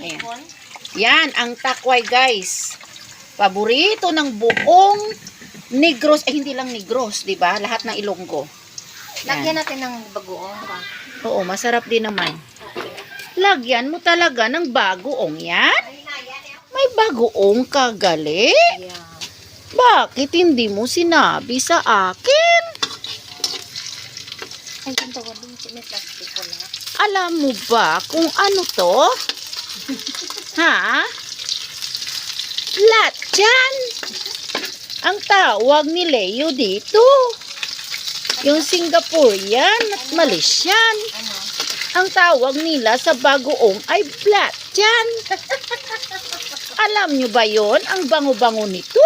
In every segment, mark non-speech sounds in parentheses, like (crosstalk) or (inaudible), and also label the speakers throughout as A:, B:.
A: Ayan. Yan, ang takway guys. Paborito ng buong Negros, eh hindi lang Negros, di ba? Lahat ng Ilonggo.
B: Lagyan natin ng bagoong pa.
A: Oo, masarap din naman. Lagyan mo talaga ng bagoong yan. May bagoong kagali. Bakit hindi mo sinabi sa akin?
B: Ay, ganito ko din. May plastic ko na.
A: Alam mo ba kung ano to? Ha? Latchan! Ang tawag ni Leo dito. Yung Singaporean at Malaysian. Ang tawag nila sa bagoong ay Platchan. Alam nyo ba yon Ang bango-bango nito.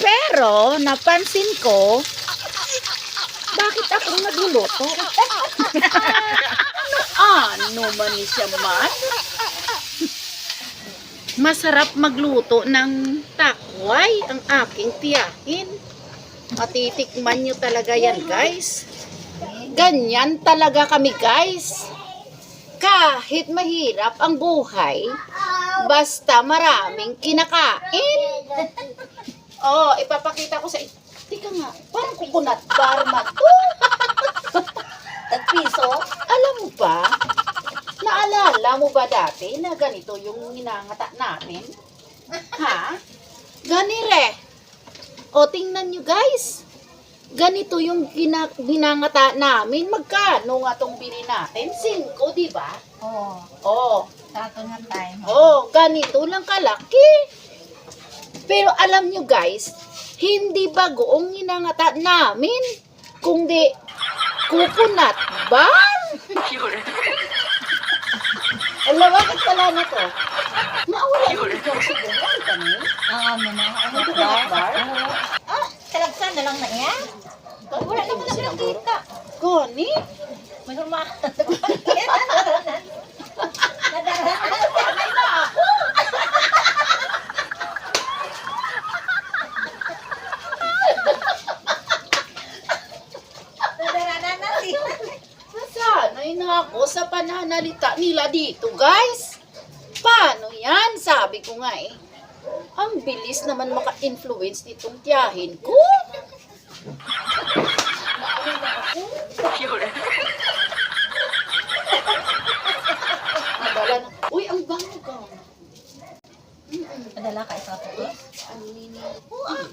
A: Pero, napansin ko, bakit ako nagluluto? ano, (laughs) ano man ni siya man? Masarap magluto ng takway ang aking tiyahin. Matitikman nyo talaga yan, guys. Ganyan talaga kami, guys. Kahit mahirap ang buhay, basta maraming kinakain. (laughs) Oh, ipapakita ko sa... Tika nga, parang coconut bar na to. (laughs)
B: At piso?
A: Alam mo ba, naalala mo ba dati na ganito yung hinangata natin? Ha? Ganire. O, tingnan nyo guys. Ganito yung gina, ginangata namin. Magkano nga tong bili natin? Cinco, di ba?
B: Oo.
A: Oh,
B: Sa ato nga time.
A: oh, ganito lang kalaki. Pero alam nyo guys, hindi bagoong ginangata namin. Kundi coconut bar. (laughs) Alam, bakit pala na to? Nawala yung ikaw siguro. Ano kami?
B: Oo, ano na. Ano
A: bar?
B: Ah, talagsan na lang na yan. Wala naman na pinakita.
A: Goni?
B: May huma. (laughs) Nadaranan. Nadaranan na ako. Nadaranan na si.
A: Nasanay na ako sa pananalita nila dito, guys. Paano yan? Sabi ko nga eh. Ang bilis naman maka-influence nitong tiyahin ko. Naano na ako? Nadala na. Uy, ang bango ka.
B: Padala ka isa po.
A: Oh, ah.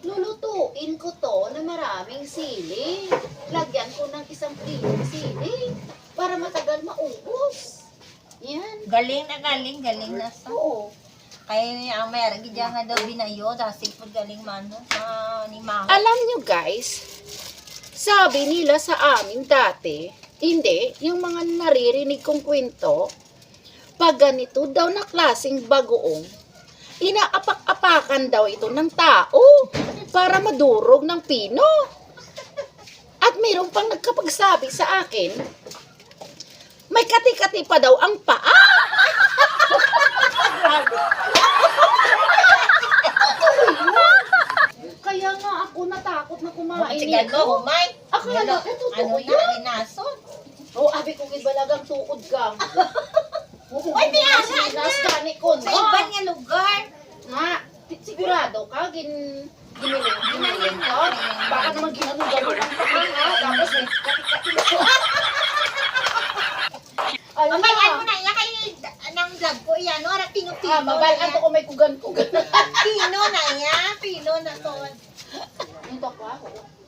A: Lulutuin ko to na maraming sili. Lagyan ko ng isang kilong sili para matagal maubos. Yan.
B: Galing na galing, galing na sa.
A: Oo.
B: Kaya niya ang mayroon gidya nga daw binayo, dahil po galing man no, sa ni Mama.
A: Alam nyo guys, sabi nila sa amin dati, hindi, yung mga naririnig kong kwento, pag ganito daw na klaseng bagoong, inaapak-apakan daw ito ng tao para madurog ng pino. At mayroon pang nagkapagsabi sa akin, may kati-kati pa daw ang paa. Kaya nga ako natakot na kumain nito.
B: mo, humay.
A: Akala ko totoo
B: Ano
A: yun.
B: na, inaso.
A: Oh, abi kong ibalagang tuod gang. (laughs)
B: Uy, asa,
A: Sinas gani ko
B: Sa iba niya lugar.
A: Nga, sigurado ka, gin... Giniling ka. Baka naman ginanugan ang paa, ha? Tapos may kati-kati ko. Ayun
B: Mamay,
A: na.
B: ano na, yan kay nang vlog ko, yan, no? Ara, pino-pino
A: Ah, mabal,
B: na
A: anto ko may kugan-kugan.
B: Pino na yan, pino na to.
A: Ito pa.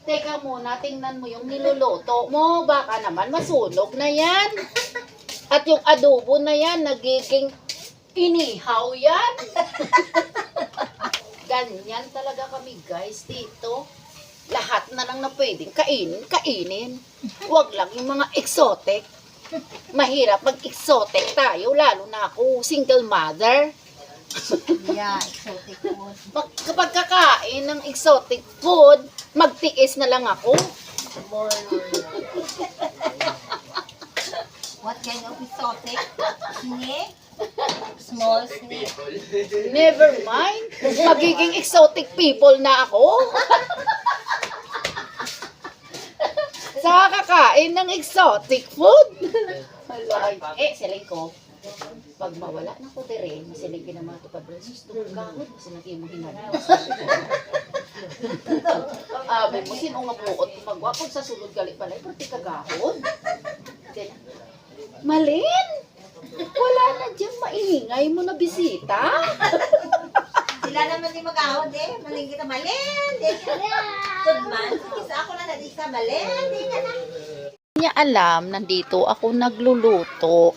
A: Teka muna, tingnan mo yung niluluto mo. Baka naman masunog na yan. At yung adobo na yan, nagiging inihaw yan. (laughs) Ganyan talaga kami guys dito. Lahat na lang na pwedeng kainin, kainin. Huwag lang yung mga exotic. Mahirap mag-exotic tayo, lalo na ako, single mother.
B: Yeah, exotic food.
A: Pag, kapag kakain ng exotic food, magtiis na lang ako.
B: What kind of exotic? Snake? Small snake?
A: Never mind. Magiging exotic people na ako. sa kakain ng exotic food. Alay. Eh, siling ko, pag mawala na ko dire, masiling pinamatupan rin sus tukod kahod, masinagi mo hinanaw. Abe mo, sino nga buot magwapod sa sulod gali pala, eh, pati kagahod. Then, Malin, wala na dyan maingay mo na bisita.
B: Sila naman di mag-ahod eh. Maling kita malin. Di ka na. Tudman. Kisa ako na na di ka malin. Di ka na.
A: niya alam, nandito ako nagluluto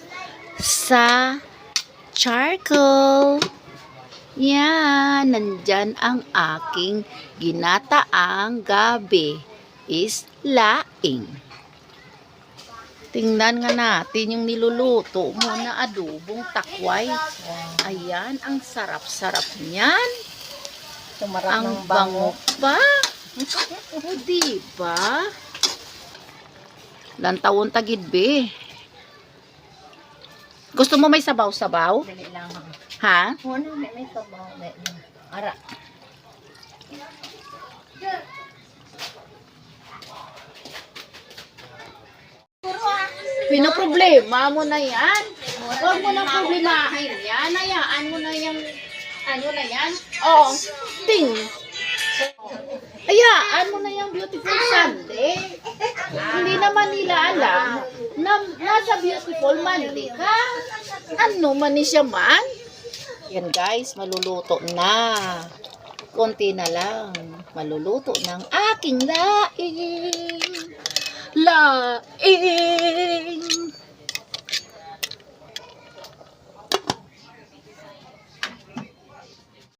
A: sa charcoal. Yan, nandyan ang aking ginataang gabi is laing. Tingnan nga natin yung niluluto mo na adobong takway. Ayan, ang sarap-sarap niyan.
B: Tumarap
A: Ang bango pa. O, diba? Lantawon tagid be. Gusto mo may sabaw-sabaw?
B: Dali lang.
A: Ha?
B: Ano, may sabaw. Lang. Ara.
A: Pinoproblema mo na yan. Huwag mo na problemahin yan. Hayaan mo na yung ano na yan. Oh, ting. Hayaan mo na yung beautiful Sunday. Hindi naman nila alam na nasa beautiful Monday ka. Ano man siya man. Yan guys, maluluto na. Konti na lang. Maluluto ng aking laing. Laing.